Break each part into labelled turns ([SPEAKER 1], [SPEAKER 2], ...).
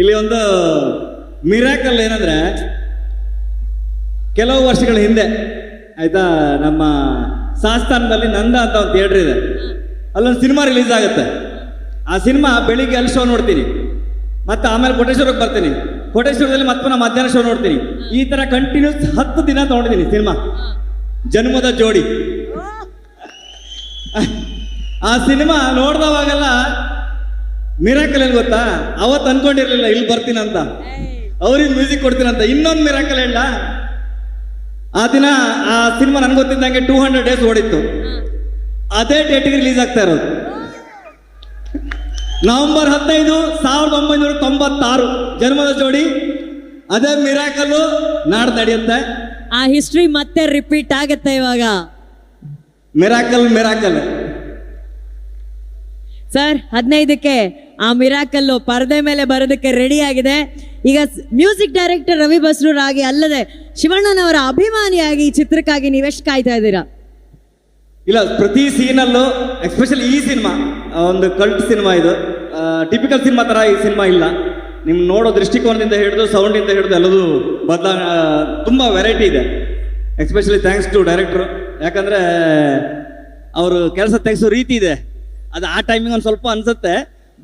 [SPEAKER 1] ಇಲ್ಲಿ ಒಂದು ಮಿರಾಕಲ್ ಏನಂದ್ರೆ ಕೆಲವು ವರ್ಷಗಳ ಹಿಂದೆ, ಆಯ್ತಾ, ನಮ್ಮ ಸಾಸ್ತಾನದಲ್ಲಿ ನಂದ ಅಂತ ಒಂದು ಥಿಯೇಟರ್ ಇದೆ. ಅಲ್ಲೊಂದು ಸಿನಿಮಾ ರಿಲೀಸ್ ಆಗುತ್ತೆ. ಆ ಸಿನಿಮಾ ಬೆಳಿಗ್ಗೆ ಅಲ್ಲಿ ಶೋ ನೋಡ್ತೀನಿ. ಮತ್ತೆ ಆಮೇಲೆ ಕೋಟೇಶ್ವರಕ್ಕೆ ಬರ್ತೀನಿ. ಕೋಟೇಶ್ವರದಲ್ಲಿ ಮತ್ತೆ ನಾ ಮಧ್ಯಾಹ್ನ ಶೋ ನೋಡ್ತೀನಿ. ಈ ತರ ಕಂಟಿನ್ಯೂಸ್ ಹತ್ತು ದಿನ ತಗೊಂಡಿದ್ದೀನಿ ಸಿನಿಮಾ. ಜನ್ಮದ ಜೋಡಿ. ಆ ಸಿನಿಮಾ ನೋಡ್ದವಾಗೆಲ್ಲ ಮಿರಾಕಲ್ ಏನ್ ಗೊತ್ತಾ? ಅವತ್ತು ಅನ್ಕೊಂಡಿರ್ಲಿಲ್ಲ ಇಲ್ಲಿ ಬರ್ತೀನಂತ ಅವ್ರಿಗೆ ಮ್ಯೂಸಿಕ್ ಕೊಡ್ತೀನಂತ ಇನ್ನೊಂದು ಮಿರಾಕಲ್ ಹೇಳ ಆ ದಿನ ಆ ಸಿನಿಮಾ ನನ್ಗೆ ಗೊತ್ತಿದ್ದಂಗೆ ಟೂ ಹಂಡ್ರೆಡ್ ಡೇಸ್ ಓಡಿತ್ತು. ಅದೇ ಡೇಟಿಗೆ ರಿಲೀಸ್ ಆಗ್ತಾ ಇರೋದು. ನವೆಂಬರ್ ಹದಿನೈದು ಸಾವಿರದ ಒಂಬೈನೂರ ತೊಂಬತ್ತಾರು. ಜನ್ಮದ ಜೋಡಿ ಅದೇ ಮಿರಾಕಲ್ಲು ನಾಡ್ ನಡೆಯುತ್ತೆ.
[SPEAKER 2] ಆ ಹಿಸ್ಟ್ರಿ ಮತ್ತೆ ರಿಪೀಟ್ ಆಗತ್ತೆ ಇವಾಗ.
[SPEAKER 1] ಮಿರಾಕಲ್ ಮಿರಾಕಲ್
[SPEAKER 2] ಸರ್ ಹದಿನೈದಕ್ಕೆ ಆ ಮಿರಾಕಲ್ಲು ಪರದೆ ಮೇಲೆ ಬರೋದಕ್ಕೆ ರೆಡಿ ಆಗಿದೆ. ಈಗ ಮ್ಯೂಸಿಕ್ ಡೈರೆಕ್ಟರ್ ರವಿ ಬಸ್ರೂರಾಗಿ ಅಲ್ಲದೆ ಶಿವಣ್ಣನವರ ಅಭಿಮಾನಿಯಾಗಿ ಈ ಚಿತ್ರಕ್ಕಾಗಿ ನೀವೆಷ್ಟು ಕಾಯ್ತಾ ಇದ್ದೀರಾ?
[SPEAKER 1] ಇಲ್ಲ, ಪ್ರತಿ ಸೀನಲ್ಲೂ ಎಸ್ಪೆಷಲಿ ಈ ಸಿನಿಮಾ ಒಂದು ಕಲ್ಟ್ ಸಿನಿಮಾ ಇದು. ಟಿಪಿಕಲ್ ಸಿನಿಮಾ ಥರ ಈ ಸಿನಿಮಾ ಇಲ್ಲ. ನಿಮ್ಮ ನೋಡೋ ದೃಷ್ಟಿಕೋನದಿಂದ ಹಿಡಿದು ಸೌಂಡಿಂದ ಹಿಡಿದು ಎಲ್ಲದೂ ಬದಲ ತುಂಬ ವೆರೈಟಿ ಇದೆ. ಎಸ್ಪೆಷಲಿ ಥ್ಯಾಂಕ್ಸ್ ಟು ಡೈರೆಕ್ಟ್ರು ಯಾಕಂದರೆ, ಅವರು ಕೆಲಸ ತೆಗೆಸೋ ರೀತಿ ಇದೆ. ಅದು ಆ ಟೈಮಿಂಗ್ ಒಂದು ಸ್ವಲ್ಪ ಅನ್ಸುತ್ತೆ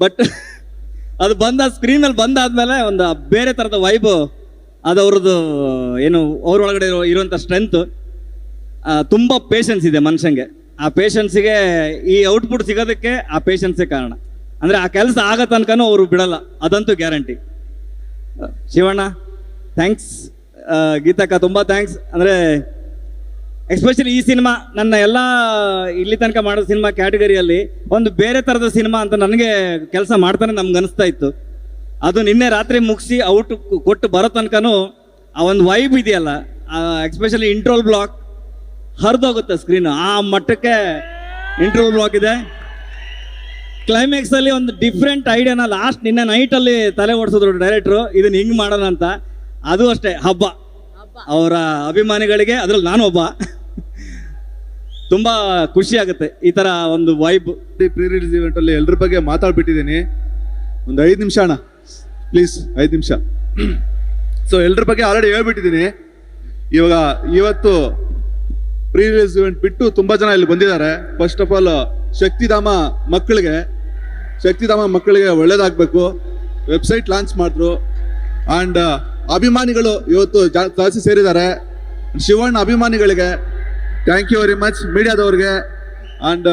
[SPEAKER 1] ಬಟ್ ಅದು ಬಂದ ಸ್ಕ್ರೀನ್ ಮೇಲೆ ಬಂದಾದ್ಮೇಲೆ ಒಂದು ಬೇರೆ ಥರದ ವೈಬ್ ಅದು ಅವ್ರದ್ದು, ಏನು ಅವ್ರೊಳಗಡೆ ಇರೋ ಇರುವಂಥ ಸ್ಟ್ರೆಂತು ತುಂಬ ಪೇಷನ್ಸ್ ಇದೆ ಮನುಷ್ಯಂಗೆ. ಆ ಪೇಷನ್ಸಿಗೆ ಈ ಔಟ್ಪುಟ್ ಸಿಗೋದಕ್ಕೆ ಆ ಪೇಷನ್ಸೇ ಕಾರಣ. ಅಂದರೆ ಆ ಕೆಲಸ ಆಗೋ ತನಕನೂ ಅವರು ಬಿಡಲ್ಲ, ಅದಂತೂ ಗ್ಯಾರಂಟಿ ಶಿವಣ್ಣ ಥ್ಯಾಂಕ್ಸ್ ಗೀತಕ್ಕ ತುಂಬ ಥ್ಯಾಂಕ್ಸ್ ಅಂದರೆ ಎಸ್ಪೆಷಲಿ ಈ ಸಿನಿಮಾ ನನ್ನ ಎಲ್ಲ ಇಲ್ಲಿ ತನಕ ಮಾಡೋ ಸಿನಿಮಾ ಕ್ಯಾಟಗರಿಯಲ್ಲಿ ಒಂದು ಬೇರೆ ಥರದ ಸಿನಿಮಾ ಅಂತ ನನಗೆ ಕೆಲಸ ಮಾಡ್ತಾನೆ ನಮ್ಗೆ ಅನಿಸ್ತಾ ಇತ್ತು. ಅದು ನಿನ್ನೆ ರಾತ್ರಿ ಮುಗಿಸಿ ಔಟ್ ಕೊಟ್ಟು ಬರೋ ತನಕನೂ ಆ ಒಂದು ವೈಬ್ ಇದೆಯಲ್ಲ ಎಸ್ಪೆಷಲಿ ಇಂಟ್ರೋಲ್ ಬ್ಲಾಕ್ ಹರಿದೋಗುತ್ತೆ ಸ್ಕ್ರೀನ್ ಆ ಮಟ್ಟಕ್ಕೆ ಇಂಟ್ರೋಲ್ ಬ್ಲಾಕ್ ಇದೆ. ಕ್ಲೈಮ್ಯಾಕ್ಸಲ್ಲಿ ಒಂದು ಡಿಫ್ರೆಂಟ್ ಐಡಿಯಾನ ಲಾಸ್ಟ್ ನಿನ್ನೆ ನೈಟಲ್ಲಿ ಅಲ್ಲಿ ತಲೆ ಓಡಿಸಿದ್ರು ಡೈರೆಕ್ಟ್ರು ಇದನ್ನ ಹಿಂಗೆ ಮಾಡೋಣ ಅಂತ. ಅದು ಅಷ್ಟೇ ಹಬ್ಬ. ಅವರ ಅಭಿಮಾನಿಗಳಿಗೆ ಅದ್ರಲ್ಲಿ ನಾನು ಒಬ್ಬ ತುಂಬಾ ಖುಷಿ ಆಗುತ್ತೆ ಈ ತರ ಒಂದು ವೈಬ್
[SPEAKER 3] ಪ್ರೀ ರಿಲೀಸ್ ಇವೆಂಟ್ ಅಲ್ಲಿ ಎಲ್ಲರ ಬಗ್ಗೆ ಮಾತಾಡ್ಬಿಟ್ಟಿದ್ದೀನಿ. ಒಂದು ಐದು ನಿಮಿಷ ಅಣ್ಣ. ಪ್ಲೀಸ್ ಐದು ನಿಮಿಷ. ಸೊ ಎಲ್ಲರ ಬಗ್ಗೆ ಆಲ್ರೆಡಿ ಹೇಳ್ಬಿಟ್ಟಿದ್ದೀನಿ. ಇವಾಗ ಇವತ್ತು ಪ್ರೀ ರಿಲೀಸ್ ಇವೆಂಟ್ ಬಿಟ್ಟು ತುಂಬಾ ಜನ ಇಲ್ಲಿ ಬಂದಿದ್ದಾರೆ. ಫಸ್ಟ್ ಆಫ್ ಆಲ್ ಶಕ್ತಿಧಾಮ ಮಕ್ಕಳಿಗೆ ಶಕ್ತಿಧಾಮ ಮಕ್ಕಳಿಗೆ ಒಳ್ಳೇದಾಗಬೇಕು. ವೆಬ್ಸೈಟ್ ಲಾಂಚ್ ಮಾಡಿದ್ರು. ಆ್ಯಂಡ್ ಅಭಿಮಾನಿಗಳು ಇವತ್ತು ಜಾಸ್ತಿ ಸೇರಿದ್ದಾರೆ. ಶಿವಣ್ಣ ಅಭಿಮಾನಿಗಳಿಗೆ ಥ್ಯಾಂಕ್ ಯು ವೆರಿ ಮಚ್ ಮೀಡಿಯಾದವ್ರಿಗೆ ಆ್ಯಂಡ್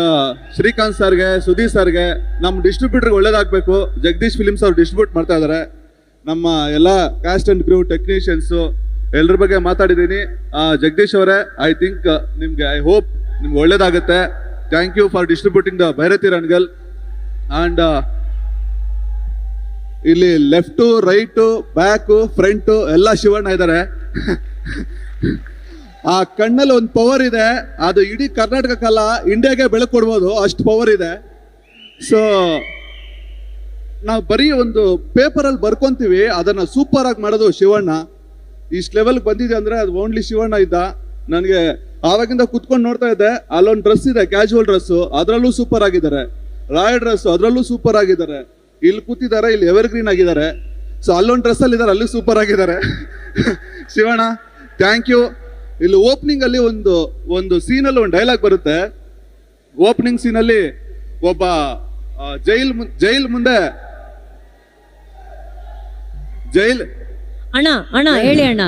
[SPEAKER 3] ಶ್ರೀಕಾಂತ್ ಸರ್ಗೆ, ಸುದೀಪ್ ಸರ್ಗೆ, ನಮ್ಮ ಡಿಸ್ಟ್ರಿಬ್ಯೂಟರ್ಗೆ ಒಳ್ಳೇದಾಗಬೇಕು. ಜಗದೀಶ್ ಫಿಲಿಮ್ಸ್ ಅವ್ರು ಡಿಸ್ಟ್ರಿಬ್ಯೂಟ್ ಮಾಡ್ತಾ ಇದ್ದಾರೆ ನಮ್ಮ ಎಲ್ಲ ಕ್ಯಾಸ್ಟ್ ಆ್ಯಂಡ್ ಕ್ರೂ ಟೆಕ್ನಿಷಿಯನ್ಸು ಎಲ್ಲರ ಬಗ್ಗೆ ಮಾತಾಡಿದ್ದೀನಿ. ಜಗದೀಶ್ ಅವರೇ ಐ ಥಿಂಕ್ ನಿಮಗೆ ಐ ಹೋಪ್ ನಿಮ್ಗೆ ಒಳ್ಳೇದಾಗುತ್ತೆ. Thank you for distributing the Bhairathi Ranagal and ಇಲ್ಲಿ ಲೆಫ್ಟು ರೈಟು ಬ್ಯಾಕು ಫ್ರಂಟು ಎಲ್ಲ ಶಿವಣ್ಣ ಇದ್ದಾರೆ ಆ ಕಣ್ಣಲ್ಲಿ ಒಂದು ಪವರ್ ಇದೆ. ಅದು ಇಡೀ ಕರ್ನಾಟಕಕ್ಕಲ್ಲ ಇಂಡಿಯಾಗೆ ಬೆಳಕು ಕೊಡ್ಬೋದು. ಅಷ್ಟು ಪವರ್ ಇದೆ. ಸೊ ನಾವು ಬರೀ ಒಂದು ಪೇಪರಲ್ಲಿ ಬರ್ಕೊಂತೀವಿ. ಅದನ್ನು ಸೂಪರ್ ಆಗಿ ಮಾಡೋದು ಶಿವಣ್ಣ. ಇಷ್ಟು ಲೆವೆಲ್ಗೆ ಬಂದಿದೆ ಅಂದರೆ ಅದು ಓನ್ಲಿ ಶಿವಣ್ಣ ಇದ್ದ. ನನಗೆ ಆವಾಗಿಂದ ಕುತ್ಕೊಂಡು ನೋಡ್ತಾ ಇದ್ದೆ. ಅಲ್ಲೊಂದು ಡ್ರೆಸ್ ಇದೆ ಕ್ಯಾಶುವಲ್ ಡ್ರೆಸ್ಸು ಅದರಲ್ಲೂ ಸೂಪರ್ ಆಗಿದ್ದಾರೆ. ರಾಯಲ್ ಡ್ರೆಸ್ ಅದರಲ್ಲೂ ಸೂಪರ್ ಆಗಿದ್ದಾರೆ. ಇಲ್ಲಿ ಕೂತಿದ್ದಾರೆ, ಇಲ್ಲಿ ಎವರ್ ಗ್ರೀನ್ ಆಗಿದ್ದಾರೆ. ಸೊ ಅಲ್ಲೊಂದು ಡ್ರೆಸ್ಸಲ್ಲಿ ಇದ್ದಾರೆ ಅಲ್ಲಿ ಸೂಪರ್ ಆಗಿದ್ದಾರೆ. ಶಿವಣ್ಣ ಥ್ಯಾಂಕ್ ಯು ಇಲ್ಲಿ ಓಪನಿಂಗ್ ಅಲ್ಲಿ ಒಂದು ಒಂದು ಸೀನ್ ಅಲ್ಲಿ ಒಂದು ಡೈಲಾಗ್ ಬರುತ್ತೆ. ಓಪನಿಂಗ್ ಸೀನ್ ಅಲ್ಲಿ ಒಬ್ಬ ಜೈಲ್ ಜೈಲ್ ಮುಂದೆ ಜೈಲ್
[SPEAKER 2] ಅಣ್ಣ ಅಣ್ಣ ಹೇಳಿ ಅಣ್ಣ.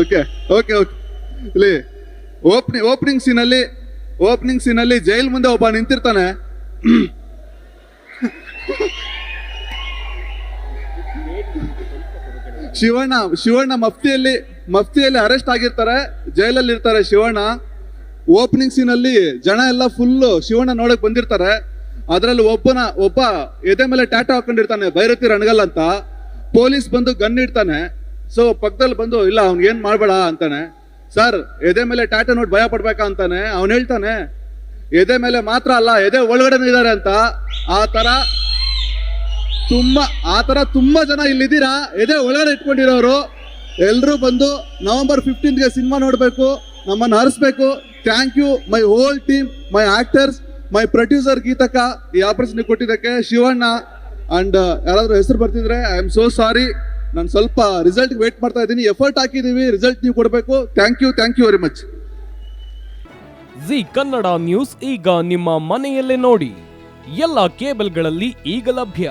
[SPEAKER 3] Okay okay okay. ಇಲ್ಲಿ ಓಪನಿಂಗ್ ಓಪನಿಂಗ್ ಸೀನಲ್ಲಿ ಓಪನಿಂಗ್ ಸೀನಲ್ಲಿ ಜೈಲ್ ಮುಂದೆ ಒಬ್ಬ ನಿಂತಿರ್ತಾನೆ. ಶಿವಣ್ಣ ಶಿವಣ್ಣ ಮಫ್ತಿಯಲ್ಲಿ ಮಫ್ತಿಯಲ್ಲಿ ಅರೆಸ್ಟ್ ಆಗಿರ್ತಾರೆ, ಜೈಲಲ್ಲಿ ಇರ್ತಾರೆ ಶಿವಣ್ಣ. ಓಪನಿಂಗ್ ಸೀನ್ ಅಲ್ಲಿ ಜನ ಎಲ್ಲ ಫುಲ್ಲು ಶಿವಣ್ಣ ನೋಡಕ್ ಬಂದಿರ್ತಾರೆ. ಅದರಲ್ಲಿ ಒಬ್ಬನ, ಒಬ್ಬ ಎದೆ ಮೇಲೆ ಟ್ಯಾಟೋ ಹಾಕೊಂಡಿರ್ತಾನೆ, ಭೈರತಿ ರಣಗಲ್ ಅಂತ. ಪೊಲೀಸ್ ಬಂದು ಗನ್ ಇಡ್ತಾನೆ. ಸೊ ಪಕ್ಕದಲ್ಲಿ ಬಂದು, ಇಲ್ಲ, ಅವ್ನ್ ಏನ್ ಮಾಡ್ಬೇಡ ಅಂತಾನೆ. ಸರ್ ಎದೆ ಮೇಲೆ ಟ್ಯಾಟೋ ನೋಡಿ ಭಯ ಪಡ್ಬೇಕಾ ಅಂತಾನೆ. ಅವ್ನು ಹೇಳ್ತಾನೆ, ಎದೆ ಮೇಲೆ ಮಾತ್ರ ಅಲ್ಲ, ಎದೆ ಒಳಗಡೆ ಇದ್ದಾರೆ ಅಂತ. ಆ ತರ ತುಂಬಾ, ಆ ತರ ತುಂಬಾ ಜನ ಇಲ್ಲಿದ್ದೀರಾ? ಎದೆ ಒಳಗಡೆ ಇಟ್ಕೊಂಡಿರೋರು ಎಲ್ಲರೂ ಬಂದು ನವೆಂಬರ್ ಫಿಫ್ಟೀನ್ಗೆ ಸಿನಿಮಾ ನೋಡಬೇಕು, ನಮ್ಮನ್ನು ಹರಿಸ್ಬೇಕು. Thank you my whole team my actors my producer ಗೀತಕ್ಕ ಈ ಆಪರ್ಚುನಿಟಿ ಕೊಟ್ಟಿದ್ದಕ್ಕೆ ಶಿವಣ್ಣ. ಅಂಡ್ ಯಾರಾದರೂ ಹೆಸರು ಬರ್ತಿದ್ರೆ ಐ ಆಮ್ ಸೋ ಸಾರಿ ನಾನು ಸ್ವಲ್ಪ ರಿಸಲ್ಟ್ ವೇಟ್ ಮಾಡ್ತಾ ಇದ್ದೀನಿ. ಎಫರ್ಟ್ ಹಾಕಿದೀವಿ ರಿಸಲ್ಟ್ ನೀವು ಕೊಡಬೇಕು. Thank you thank you very much
[SPEAKER 4] Zee Kannada news ಈಗ ನಿಮ್ಮ ಮನೆಯಲ್ಲೇ ನೋಡಿ. ಎಲ್ಲ ಕೇಬಲ್ಗಳಲ್ಲಿ ಈಗ ಲಭ್ಯ.